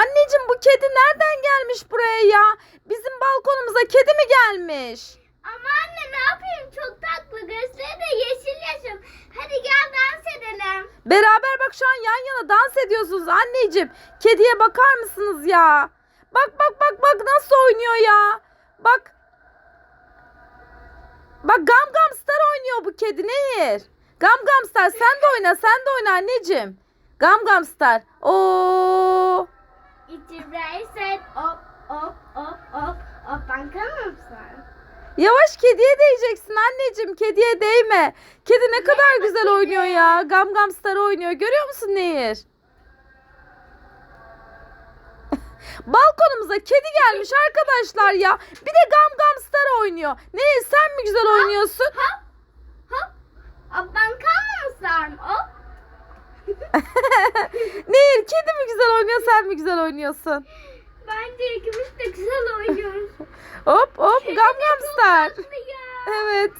Anneciğim bu kedi nereden gelmiş buraya ya? Bizim balkonumuza kedi mi gelmiş? Ama anne ne yapayım çok tatlı gözleri de yeşil yaşım. Hadi gel dans edelim. Beraber bak şu an yan yana dans ediyorsunuz anneciğim. Kediye bakar mısınız ya? Bak bak bak bak nasıl oynuyor ya. Bak. Bak Gam Gam Star oynuyor bu kedi Nehir. Gam Gam Star sen de oyna sen de oyna anneciğim. Gam Gam Star. Oo. İçim reset hop hop hop hop hop ben mısın? Yavaş kediye değeceksin anneciğim. Kediye değme. Kedi ne kadar güzel oynuyor ya. Gam Gam Star oynuyor. Görüyor musun Nehir? Balkonumuza kedi gelmiş arkadaşlar ya. Bir de Gam Gam Star oynuyor. Nehir sen mi güzel oynuyorsun? Hop hop hop ben mısın? Hop. Nehir kedi mi güzel mi güzel oynuyorsun? Bence ikimiz de güzel oynuyoruz. Hop hop Gam Gam Star. Tatlı ya. Evet.